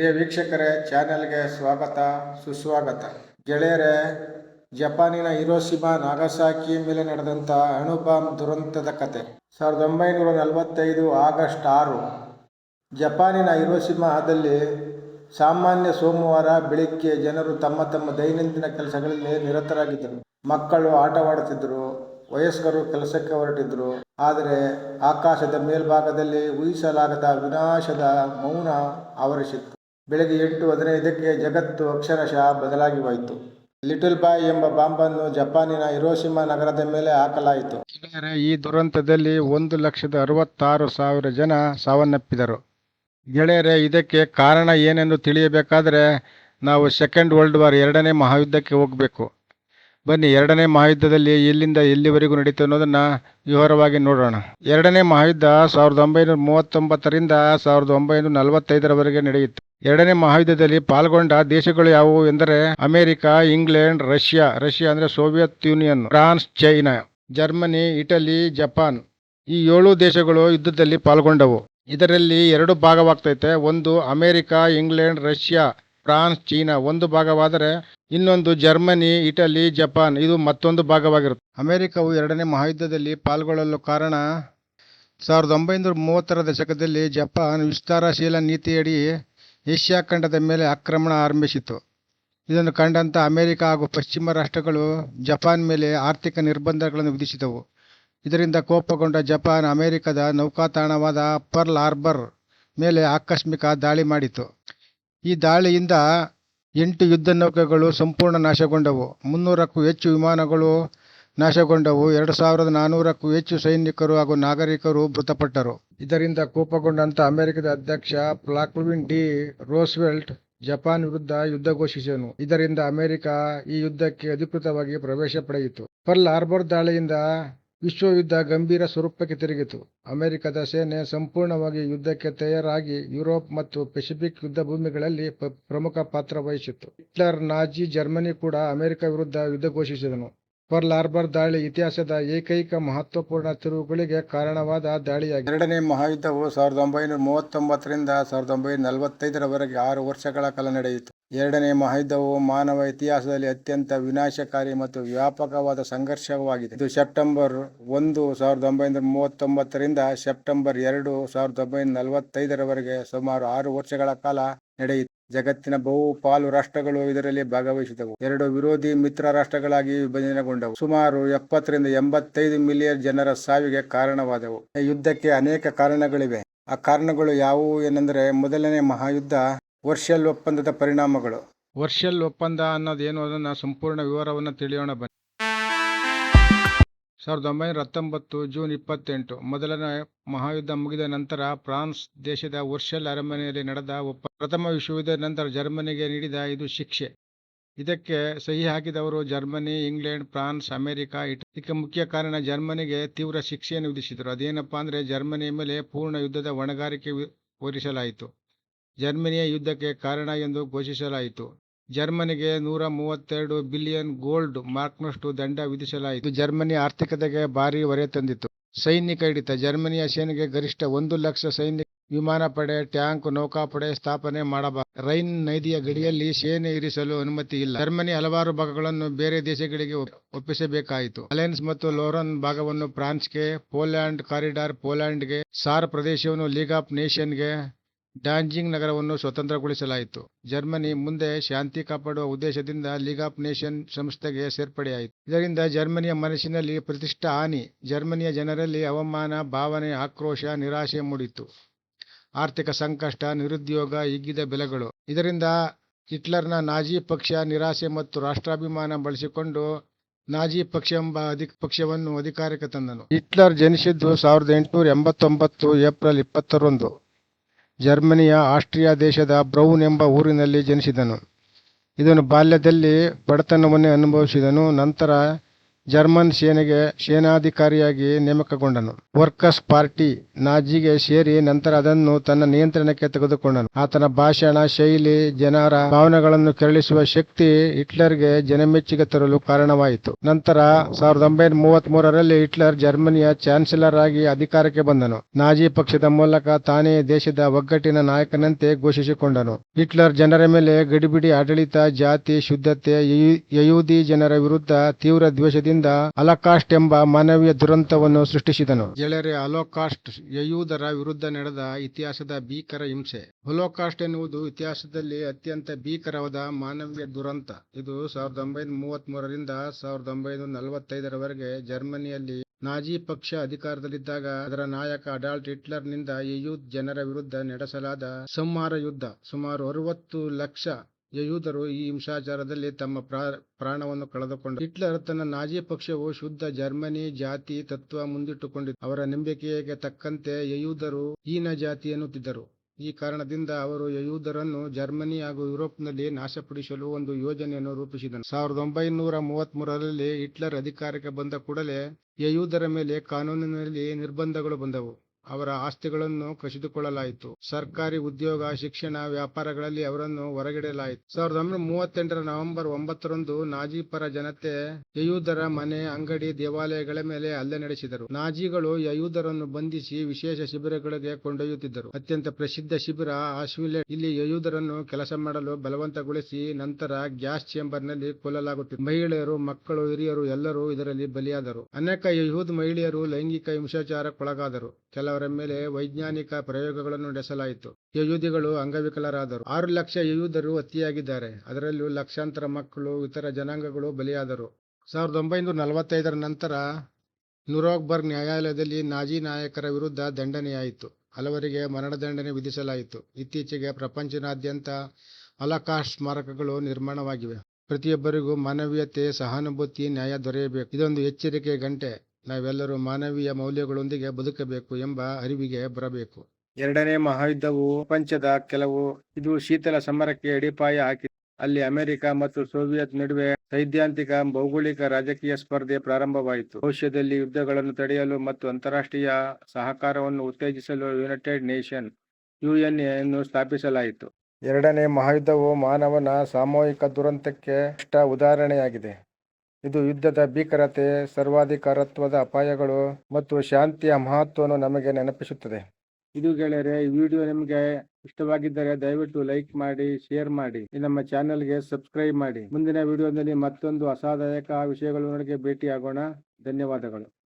ಪ್ರಿಯ ವೀಕ್ಷಕರೇ, ಚಾನೆಲ್ಗೆ ಸ್ವಾಗತ, ಸುಸ್ವಾಗತ. ಗೆಳೆಯರೇ, ಜಪಾನಿನ ಹಿರೋಸಿಮಾ ನಾಗಸಾಕಿ ಮೇಲೆ ನಡೆದಂಥ ಅಣುಬಾಂಬ್ ದುರಂತದ ಕತೆ. ಸಾವಿರದ ಒಂಬೈನೂರ ನಲವತ್ತೈದು ಆಗಸ್ಟ್ ಆರು, ಜಪಾನಿನ ಹಿರೋಸಿಮಾದಲ್ಲಿ ಸಾಮಾನ್ಯ ಸೋಮವಾರ ಬೆಳಿಗ್ಗೆ ಜನರು ತಮ್ಮ ತಮ್ಮ ದೈನಂದಿನ ಕೆಲಸಗಳಲ್ಲಿ ನಿರತರಾಗಿದ್ದರು. ಮಕ್ಕಳು ಆಟವಾಡುತ್ತಿದ್ದರು, ವಯಸ್ಕರು ಕೆಲಸಕ್ಕೆ ಹೊರಟಿದ್ರು ಆದರೆ ಆಕಾಶದ ಮೇಲ್ಭಾಗದಲ್ಲಿ ಊಹಿಸಲಾಗದ ವಿನಾಶದ ಮೌನ ಆವರಿಸಿತ್ತು ಬೆಳಗ್ಗೆ ಎಂಟು ಹದಿನೈದಕ್ಕೆ ಜಗತ್ತು ಅಕ್ಷರಶಃ ಬದಲಾಗಿ ಹೋಯಿತು. ಲಿಟಲ್ ಬಾಯ್ ಎಂಬ ಬಾಂಬನ್ನು ಜಪಾನಿನ ಹಿರೋಶಿಮಾ ನಗರದ ಮೇಲೆ ಹಾಕಲಾಯಿತು. ಈ ದುರಂತದಲ್ಲಿ ಒಂದು ಲಕ್ಷದ ಅರವತ್ತಾರು ಸಾವಿರ ಜನ ಸಾವನ್ನಪ್ಪಿದರು. ಗೆಳೆಯರೆ, ಇದಕ್ಕೆ ಕಾರಣ ಏನೆಂದು ತಿಳಿಯಬೇಕಾದರೆ, ನಾವು ಸೆಕೆಂಡ್ ವರ್ಲ್ಡ್ ವಾರ್ ಎರಡನೇ ಮಹಾಯುದ್ಧಕ್ಕೆ ಹೋಗಬೇಕು. ಬನ್ನಿ, ಎರಡನೇ ಮಹಾಯುದ್ಧದಲ್ಲಿ ಎಲ್ಲಿಂದ ಎಲ್ಲಿವರೆಗೂ ನಡೀತು ಅನ್ನೋದನ್ನ ವಿವರವಾಗಿ ನೋಡೋಣ. ಎರಡನೇ ಮಹಾಯುದ್ಧ ಸಾವಿರದ ಒಂಬೈನೂರ ಮೂವತ್ತೊಂಬತ್ತರಿಂದ ಸಾವಿರದ ಒಂಬೈನೂರ ನಲವತ್ತೈದರವರೆಗೆ ನಡೆಯಿತು. ಎರಡನೇ ಮಹಾಯುದ್ಧದಲ್ಲಿ ಪಾಲ್ಗೊಂಡ ದೇಶಗಳು ಯಾವುವು ಎಂದರೆ ಅಮೆರಿಕ, ಇಂಗ್ಲೆಂಡ್, ರಷ್ಯಾ. ರಷ್ಯಾ ಅಂದ್ರೆ Soviet Union, France, China, Germany, Italy, Japan. ಈ ಏಳು ದೇಶಗಳು ಯುದ್ಧದಲ್ಲಿ ಪಾಲ್ಗೊಂಡವು. ಇದರಲ್ಲಿ ಎರಡು ಭಾಗವಾಗ್ತೈತೆ. ಒಂದು America, England, Russia, France, China. ಒಂದು ಭಾಗವಾದರೆ ಇನ್ನೊಂದು ಜರ್ಮನಿ, ಇಟಲಿ, ಜಪಾನ್ ಇದು ಮತ್ತೊಂದು ಭಾಗವಾಗಿರುತ್ತೆ ಅಮೆರಿಕವು ಎರಡನೇ ಮಹಾಯುದ್ಧದಲ್ಲಿ ಪಾಲ್ಗೊಳ್ಳಲು ಕಾರಣ ಸಾವಿರದ ಒಂಬೈನೂರ ಮೂವತ್ತರ ದಶಕದಲ್ಲಿ ಜಪಾನ್ ವಿಸ್ತಾರಶೀಲ ನೀತಿಯಡಿ ಏಷ್ಯಾ ಖಂಡದ ಮೇಲೆ ಆಕ್ರಮಣ ಆರಂಭಿಸಿತು ಇದನ್ನು ಕಂಡಂತ ಅಮೆರಿಕ ಹಾಗೂ ಪಶ್ಚಿಮ ರಾಷ್ಟ್ರಗಳು ಜಪಾನ್ ಮೇಲೆ ಆರ್ಥಿಕ ನಿರ್ಬಂಧಗಳನ್ನು ವಿಧಿಸಿದವು. ಇದರಿಂದ ಕೋಪಗೊಂಡ ಜಪಾನ್ ಅಮೆರಿಕದ ನೌಕಾತಾಣವಾದ ಪರ್ಲ್ ಹಾರ್ಬರ್ ಮೇಲೆ ಆಕಸ್ಮಿಕ ದಾಳಿ ಮಾಡಿತು ಈ ದಾಳಿಯಿಂದ ಎಂಟು ಯುದ್ಧ ನೌಕೆಗಳು ಸಂಪೂರ್ಣ ನಾಶಗೊಂಡವು. ಮುನ್ನೂರಕ್ಕೂ ಹೆಚ್ಚು ವಿಮಾನಗಳು ನಾಶಗೊಂಡವು. ಎರಡು ಸಾವಿರದ ನಾನ್ನೂರಕ್ಕೂ ಹೆಚ್ಚು ಸೈನಿಕರು ಹಾಗೂ ನಾಗರಿಕರು ಮೃತಪಟ್ಟರು. ಇದರಿಂದ ಕೋಪಗೊಂಡಂತ ಅಮೆರಿಕದ ಅಧ್ಯಕ್ಷ ಫ್ಲಾಕ್ವಿನ್ ಡಿ ರೋಸ್ವೆಲ್ಟ್ ಜಪಾನ್ ವಿರುದ್ಧ ಯುದ್ಧ ಘೋಷಿಸಿದನು. ಇದರಿಂದ ಅಮೆರಿಕ ಈ ಯುದ್ಧಕ್ಕೆ ಅಧಿಕೃತವಾಗಿ ಪ್ರವೇಶ ಪಡೆಯಿತು. ಪರ್ಲ್ ಹಾರ್ಬರ್ ದಾಳಿಯಿಂದ ವಿಶ್ವ ಯುದ್ಧ ಗಂಭೀರ ಸ್ವರೂಪಕ್ಕೆ ತಿರುಗಿತು. ಅಮೆರಿಕದ ಸೇನೆ ಸಂಪೂರ್ಣವಾಗಿ ಯುದ್ಧಕ್ಕೆ ತಯಾರಾಗಿ ಯುರೋಪ್ ಮತ್ತು ಪೆಸಿಫಿಕ್ ಯುದ್ಧ ಭೂಮಿಗಳಲ್ಲಿ ಪ್ರಮುಖ ಪಾತ್ರ ವಹಿಸಿತ್ತು. ಹಿಟ್ಲರ್ ನಾಜಿ ಜರ್ಮನಿ ಕೂಡ ಅಮೆರಿಕ ವಿರುದ್ಧ ಯುದ್ಧ ಘೋಷಿಸಿದನು. ಪರ್ಲ್ ಹಾರ್ಬರ್ ದಾಳಿ ಇತಿಹಾಸದ ಏಕೈಕ ಮಹತ್ವಪೂರ್ಣ ತಿರುವುಗಳಿಗೆ ಕಾರಣವಾದ ದಾಳಿಯಾಗಿದೆ ಎರಡನೇ ಮಹಾಯುದ್ಧವು ಸಾವಿರದ ಒಂಬೈನೂರ ಮೂವತ್ತೊಂಬತ್ತರಿಂದ ಸಾವಿರದ ಒಂಬೈನೂರ ನಲವತ್ತೈದರವರೆಗೆ ಆರು ವರ್ಷಗಳ ಕಾಲ ನಡೆಯಿತು. ಎರಡನೇ ಮಹಾಯುದ್ಧವು ಮಾನವ ಇತಿಹಾಸದಲ್ಲಿ ಅತ್ಯಂತ ವಿನಾಶಕಾರಿ ಮತ್ತು ವ್ಯಾಪಕವಾದ ಸಂಘರ್ಷವಾಗಿದೆ. ಇದು ಸೆಪ್ಟೆಂಬರ್ ಒಂದು, ಸಾವಿರದ ಒಂಬೈನೂರ ಮೂವತ್ತೊಂಬತ್ತರಿಂದ ಸೆಪ್ಟೆಂಬರ್ ಎರಡು, ಸಾವಿರದ ಒಂಬೈನೂರ ನಲವತ್ತೈದರವರೆಗೆ ಸುಮಾರು ಆರು ವರ್ಷಗಳ ಕಾಲ ನಡೆಯಿತು. ಜಗತ್ತಿನ ಬಹುಪಾಲು ರಾಷ್ಟ್ರಗಳು ಇದರಲ್ಲಿ ಭಾಗವಹಿಸಿದವು. ಎರಡು ವಿರೋಧಿ ಮಿತ್ರ ರಾಷ್ಟ್ರಗಳಾಗಿ ವಿಭಜನೆಗೊಂಡವು. ಸುಮಾರು ಎಪ್ಪತ್ತರಿಂದ ಎಂಬತ್ತೈದು ಮಿಲಿಯನ್ ಜನರ ಸಾವಿಗೆ ಕಾರಣವಾದವು. ಯುದ್ಧಕ್ಕೆ ಅನೇಕ ಕಾರಣಗಳಿವೆ. ಆ ಕಾರಣಗಳು ಯಾವುವು ಏನೆಂದರೆ ಮೊದಲನೇ ಮಹಾಯುದ್ಧ, ವರ್ಷಲ್ ಒಪ್ಪಂದದ ಪರಿಣಾಮಗಳು. ವರ್ಷಲ್ ಒಪ್ಪಂದ ಅನ್ನೋದೇನು? ಅದನ್ನ ಸಂಪೂರ್ಣ ವಿವರವನ್ನು ತಿಳಿಯೋಣ ಬನ್ನಿ. ಸಾವಿರದ ಒಂಬೈನೂರ ಹತ್ತೊಂಬತ್ತು ಜೂನ್ ಇಪ್ಪತ್ತೆಂಟು, ಮೊದಲನೇ ಮಹಾಯುದ್ಧ ಮುಗಿದ ನಂತರ ಫ್ರಾನ್ಸ್ ದೇಶದ ವರ್ಷಲ್ ಅರಮನೆಯಲ್ಲಿ ನಡೆದ ಒಪ್ಪ, ಪ್ರಥಮ ವಿಶ್ವಯುದ್ಧದ ನಂತರ ಜರ್ಮನಿಗೆ ನೀಡಿದ ಇದು ಶಿಕ್ಷೆ. ಇದಕ್ಕೆ ಸಹಿ ಹಾಕಿದವರು ಜರ್ಮನಿ, ಇಂಗ್ಲೆಂಡ್, ಫ್ರಾನ್ಸ್, ಅಮೆರಿಕ ಇಟ ಇದಕ್ಕೆ ಮುಖ್ಯ ಕಾರಣ ಜರ್ಮನಿಗೆ ತೀವ್ರ ಶಿಕ್ಷೆಯನ್ನು ವಿಧಿಸಿದರು. ಅದೇನಪ್ಪ ಅಂದರೆ ಜರ್ಮನಿಯ ಮೇಲೆ ಪೂರ್ಣ ಯುದ್ಧದ ಹೊಣೆಗಾರಿಕೆ ಹೊರಿಸಲಾಯಿತು. ಜರ್ಮನಿಯ ಯುದ್ಧಕ್ಕೆ ಕಾರಣ ಎಂದು ಘೋಷಿಸಲಾಯಿತು. ಜರ್ಮನಿಗೆ ನೂರ ಮೂವತ್ತೆರಡು ಬಿಲಿಯನ್ ಗೋಲ್ಡ್ ಮಾರ್ಕ್ನಷ್ಟು ದಂಡ ವಿಧಿಸಲಾಯಿತು. ಜರ್ಮನಿ ಆರ್ಥಿಕತೆಗೆ ಭಾರಿ ಹೊರೆ ತಂದಿತು ಸೈನಿಕ ಹಿಡಿತ. ಜರ್ಮನಿಯ ಸೇನೆಗೆ ಗರಿಷ್ಠ ಒಂದು ಲಕ್ಷ ಸೈನಿಕ ವಿಮಾನ ಪಡೆ, ಟ್ಯಾಂಕ್ ನೌಕಾಪಡೆ ಸ್ಥಾಪನೆ ಮಾಡಬಾರದು. ರೈನ್ ನದಿಯ ಗಡಿಯಲ್ಲಿ ಸೇನೆ ಇರಿಸಲು ಅನುಮತಿ ಇಲ್ಲ. ಜರ್ಮನಿ ಹಲವಾರು ಭಾಗಗಳನ್ನು ಬೇರೆ ದೇಶಗಳಿಗೆ ಒಪ್ಪಿಸಬೇಕಾಯಿತು. ಅಲೆನ್ಸ್ ಮತ್ತು ಲೋರನ್ ಭಾಗವನ್ನು ಫ್ರಾನ್ಸ್ಗೆ, ಪೋಲ್ಯಾಂಡ್ ಕಾರಿಡಾರ್ ಪೋಲ್ಯಾಂಡ್ಗೆ, ಸಾರ್ ಪ್ರದೇಶವನ್ನು ಲೀಗ್ ಆಫ್ ನೇಷನ್ಗೆ ಡಾಂಜಿಂಗ್ ನಗರವನ್ನು ಸ್ವತಂತ್ರಗೊಳಿಸಲಾಯಿತು. ಜರ್ಮನಿ ಮುಂದೆ ಶಾಂತಿ ಕಾಪಾಡುವ ಉದ್ದೇಶದಿಂದ ಲೀಗ್ ಆಫ್ ನೇಷನ್ ಸಂಸ್ಥೆಗೆ ಸೇರ್ಪಡೆಯಾಯಿತು. ಇದರಿಂದ ಜರ್ಮನಿಯ ಮನಸ್ಸಿನಲ್ಲಿ ಪ್ರತಿಷ್ಠಾ ಹಾನಿ, ಜರ್ಮನಿಯ ಜನರಲ್ಲಿ ಅವಮಾನ, ಭಾವನೆ, ಆಕ್ರೋಶ, ನಿರಾಶೆ ಮೂಡಿತು. ಆರ್ಥಿಕ ಸಂಕಷ್ಟ, ನಿರುದ್ಯೋಗ ಹಿಗ್ಗಿದ ಬೆಲೆಗಳು. ಇದರಿಂದ ಹಿಟ್ಲರ್ನ ನಾಜಿ ಪಕ್ಷ ನಿರಾಸೆ ಮತ್ತು ರಾಷ್ಟ್ರಾಭಿಮಾನ ಬಳಸಿಕೊಂಡು ನಾಜಿ ಪಕ್ಷ ಎಂಬ ಅಧಿಕ, ಪಕ್ಷವನ್ನು ಅಧಿಕಾರಕ್ಕೆ ತಂದನು. ಹಿಟ್ಲರ್ ಜನಿಸಿದ್ದು ಸಾವಿರದ ಎಂಟುನೂರ ಎಂಬತ್ತೊಂಬತ್ತು ಏಪ್ರಿಲ್ ಇಪ್ಪತ್ತರಂದು. ಜರ್ಮನಿಯ ಆಸ್ಟ್ರಿಯಾ ದೇಶದ ಬ್ರೌನ್ ಎಂಬ ಊರಿನಲ್ಲಿ ಜನಿಸಿದನು. ಇದನ್ನು ಬಾಲ್ಯದಲ್ಲಿ ಬಡತನವನ್ನೇ ಅನುಭವಿಸಿದನು. ನಂತರ ಜರ್ಮನ್ ಸೇನೆಗೆ ಸೇನಾಧಿಕಾರಿಯಾಗಿ ನೇಮಕಗೊಂಡನು. ವರ್ಕರ್ಸ್ ಪಾರ್ಟಿ ನಾಜಿಗೆ ಸೇರಿ ನಂತರ ಅದನ್ನು ತನ್ನ ನಿಯಂತ್ರಣಕ್ಕೆ ತೆಗೆದುಕೊಂಡನು. ಆತನ ಭಾಷಣ, ಶೈಲಿ, ಜನರ ಭಾವನೆಗಳನ್ನು ಕೆರಳಿಸುವ ಶಕ್ತಿ ಹಿಟ್ಲರ್ಗೆ ಜನಮೆಚ್ಚುಗೆ ತರಲು ಕಾರಣವಾಯಿತು. ನಂತರ ಸಾವಿರದ ಒಂಬೈನೂರ ಮೂವತ್ತ್ ಹಿಟ್ಲರ್ ಜರ್ಮನಿಯ ಚಾನ್ಸಲರ್ ಆಗಿ ಅಧಿಕಾರಕ್ಕೆ ಬಂದನು. ನಾಜಿ ಪಕ್ಷದ ಮೂಲಕ ತಾನೇ ದೇಶದ ಒಗ್ಗಟ್ಟಿನ ನಾಯಕನಂತೆ ಘೋಷಿಸಿಕೊಂಡನು. ಹಿಟ್ಲರ್ ಜನರ ಮೇಲೆ ಗಡಿಬಿಡಿ ಆಡಳಿತ, ಜಾತಿ, ಶುದ್ಧತೆ ಯಹೂದಿ ಜನರ ವಿರುದ್ಧ ತೀವ್ರ ದ್ವೇಷದಿಂದ ಅಲಕಾಸ್ಟ್ ಎಂಬ ಮಾನವೀಯ ದುರಂತವನ್ನು ಸೃಷ್ಟಿಸಿದನು. ಗೆಳೆಯರೆ ಅಲೋಕಾಸ್ಟ್ ಯಯೂದರ ವಿರುದ್ಧ ನಡೆದ ಇತಿಹಾಸದ ಭೀಕರ ಹಿಂಸೆ. ಹೊಲೋಕಾಸ್ಟ್ ಎನ್ನುವುದು ಇತಿಹಾಸದಲ್ಲಿ ಅತ್ಯಂತ ಭೀಕರವಾದ ಮಾನವೀಯ ದುರಂತ. ಇದು ಸಾವಿರದ ಒಂಬೈನೂರ ಮೂವತ್ತ್ ಮೂರರಿಂದ ಸಾವಿರದ ಒಂಬೈನೂರ ನಲವತ್ತೈದರವರೆಗೆ ಜರ್ಮನಿಯಲ್ಲಿ ನಾಜಿ ಪಕ್ಷ ಅಧಿಕಾರದಲ್ಲಿದ್ದಾಗ ಅದರ ನಾಯಕ ಅಡಾಲ್ಟ್ ಹಿಟ್ಲರ್ನಿಂದ ಯಯೂದ್ ಜನರ ವಿರುದ್ಧ ನಡೆಸಲಾದ ಸಂಹಾರ ಯುದ್ಧ. ಸುಮಾರು ಅರವತ್ತು ಲಕ್ಷ ಯಹೂದರು ಈ ಹಿಂಸಾಚಾರದಲ್ಲಿ ತಮ್ಮ ಪ್ರಾ- ಪ್ರಾಣವನ್ನು ಕಳೆದುಕೊಂಡ ಹಿಟ್ಲರ್ ತನ್ನ ನಾಜಿ ಪಕ್ಷವು ಶುದ್ಧ ಜರ್ಮನಿ ಜಾತಿ ತತ್ವ ಮುಂದಿಟ್ಟುಕೊಂಡಿತ್ತು ಅವರ ನಂಬಿಕೆಗೆ ತಕ್ಕಂತೆ ಯಯೂದರು ಹೀನ ಜಾತಿ ಎನ್ನುತ್ತಿದ್ದರು. ಈ ಕಾರಣದಿಂದ ಅವರು ಯಯೂದರನ್ನು ಜರ್ಮನಿ ಹಾಗೂ ಯುರೋಪ್ನಲ್ಲಿ ನಾಶಪಡಿಸಲು ಒಂದು ಯೋಜನೆಯನ್ನು ರೂಪಿಸಿದನು ಸಾವಿರದ ಒಂಬೈನೂರ ಮೂವತ್ತ್ ಮೂರರಲ್ಲಿ ಹಿಟ್ಲರ್ ಅಧಿಕಾರಕ್ಕೆ ಬಂದ ಕೂಡಲೇ ಯಯೂದರ ಮೇಲೆ ಕಾನೂನಿನಲ್ಲಿ ನಿರ್ಬಂಧಗಳು ಬಂದವು. ಅವರ ಆಸ್ತಿಗಳನ್ನು ಕಸಿದುಕೊಳ್ಳಲಾಯಿತು. ಸರ್ಕಾರಿ ಉದ್ಯೋಗ, ಶಿಕ್ಷಣ, ವ್ಯಾಪಾರಗಳಲ್ಲಿ ಅವರನ್ನು ಹೊರಗಿಡಲಾಯಿತು. ಸಾವಿರದ ಒಂಬೈನೂರ ಮೂವತ್ತೆಂಟರ ನವೆಂಬರ್ ಒಂಬತ್ತರಂದು ನಾಜಿ ಪರ ಜನತೆ ಯಯೂದರ ಮನೆ, ಅಂಗಡಿ, ದೇವಾಲಯಗಳ ಮೇಲೆ ಹಲ್ಲೆ ನಡೆಸಿದರು. ನಾಜಿಗಳು ಯಯೂದರನ್ನು ಬಂಧಿಸಿ ವಿಶೇಷ ಶಿಬಿರಗಳಿಗೆ ಕೊಂಡೊಯ್ಯುತ್ತಿದ್ದರು. ಅತ್ಯಂತ ಪ್ರಸಿದ್ಧ ಶಿಬಿರ ಆಶ್ವಿಲೆ. ಇಲ್ಲಿ ಯಯೂದರನ್ನು ಕೆಲಸ ಮಾಡಲು ಬಲವಂತಗೊಳಿಸಿ ನಂತರ ಗ್ಯಾಸ್ ಚೇಂಬರ್ನಲ್ಲಿ ಕೊಲ್ಲಲಾಗುತ್ತಿತ್ತು. ಮಹಿಳೆಯರು, ಮಕ್ಕಳು, ಹಿರಿಯರು ಎಲ್ಲರೂ ಇದರಲ್ಲಿ ಬಲಿಯಾದರು. ಅನೇಕ ಯಯೂದ್ ಮಹಿಳೆಯರು ಲೈಂಗಿಕ ಹಿಂಸಾಚಾರಕ್ಕೊಳಗಾದರು. ಕೆಲವರ ಮೇಲೆ ವೈಜ್ಞಾನಿಕ ಪ್ರಯೋಗಗಳನ್ನು ನಡೆಸಲಾಯಿತು. ಯಹೂದಿಗಳು ಅಂಗವಿಕಲರಾದರು. ಆರು ಲಕ್ಷ ಯಹೂದರು ಹತ್ಯೆಯಾಗಿದ್ದಾರೆ ಅದರಲ್ಲೂ ಲಕ್ಷಾಂತರ ಮಕ್ಕಳು, ಇತರ ಜನಾಂಗಗಳು ಬಲಿಯಾದರು. ಸಾವಿರದ ಒಂಬೈನೂರ ನಲವತ್ತೈದರ ನಂತರ ನುರೋಗ್ಬರ್ಗ್ ನ್ಯಾಯಾಲಯದಲ್ಲಿ ನಾಜಿ ನಾಯಕರ ವಿರುದ್ಧ ದಂಡನೆಯಾಯಿತು. ಹಲವರಿಗೆ ಮರಣದಂಡನೆ ವಿಧಿಸಲಾಯಿತು. ಇತ್ತೀಚೆಗೆ ಪ್ರಪಂಚದಾದ್ಯಂತ ಹಲಕಾಸ್ಟ್ ಸ್ಮಾರಕಗಳು ನಿರ್ಮಾಣವಾಗಿವೆ. ಪ್ರತಿಯೊಬ್ಬರಿಗೂ ಮಾನವೀಯತೆ, ಸಹಾನುಭೂತಿ, ನ್ಯಾಯ ದೊರೆಯಬೇಕು. ಇದೊಂದು ಎಚ್ಚರಿಕೆ ಗಂಟೆ. ನಾವೆಲ್ಲರೂ ಮಾನವೀಯ ಮೌಲ್ಯಗಳೊಂದಿಗೆ ಬದುಕಬೇಕು ಎಂಬ ಅರಿವಿಗೆ ಬರಬೇಕು. ಎರಡನೇ ಮಹಾಯುದ್ಧವು ಪ್ರಪಂಚದ ಕೆಲವು ಇದು ಶೀತಲ ಸಮರಕ್ಕೆ ಅಡಿಪಾಯ ಹಾಕಿ ಅಲ್ಲಿ ಅಮೆರಿಕ ಮತ್ತು ಸೋವಿಯತ್ ನಡುವೆ ಸೈದ್ಧಾಂತಿಕ ಭೌಗೋಳಿಕ ರಾಜಕೀಯ ಸ್ಪರ್ಧೆ ಪ್ರಾರಂಭವಾಯಿತು. ಭವಿಷ್ಯದಲ್ಲಿ ಯುದ್ಧಗಳನ್ನು ತಡೆಯಲು ಮತ್ತು ಅಂತಾರಾಷ್ಟ್ರೀಯ ಸಹಕಾರವನ್ನು ಉತ್ತೇಜಿಸಲು ಯುನೈಟೆಡ್ ನೇಷನ್ ಯುಎನ್ ಅನ್ನು ಸ್ಥಾಪಿಸಲಾಯಿತು. ಎರಡನೇ ಮಹಾಯುದ್ಧವು ಮಾನವನ ಸಾಮೂಹಿಕ ದುರಂತಕ್ಕೆ ಇಷ್ಟ ಉದಾಹರಣೆಯಾಗಿದೆ. ಇದು ಯುದ್ಧದ ಭೀಕರತೆ, ಸರ್ವಾಧಿಕಾರತ್ವದ ಅಪಾಯಗಳು ಮತ್ತು ಶಾಂತಿಯ ಮಹತ್ವವನ್ನು ನಮಗೆ ನೆನಪಿಸುತ್ತದೆ. ಇದು ಗೆಳೆಯರೆ, ಈ ವಿಡಿಯೋ ನಿಮಗೆ ಇಷ್ಟವಾಗಿದ್ದರೆ ದಯವಿಟ್ಟು ಲೈಕ್ ಮಾಡಿ, ಶೇರ್ ಮಾಡಿ. ನಮ್ಮ ಚಾನೆಲ್ಗೆ ಸಬ್ಸ್ಕ್ರೈಬ್ ಮಾಡಿ. ಮುಂದಿನ ವಿಡಿಯೋದಲ್ಲಿ ಮತ್ತೊಂದು ಅಸಾದಾಯಕ ವಿಷಯಗಳೊಂದಿಗೆ ಭೇಟಿಯಾಗೋಣ. ಧನ್ಯವಾದಗಳು.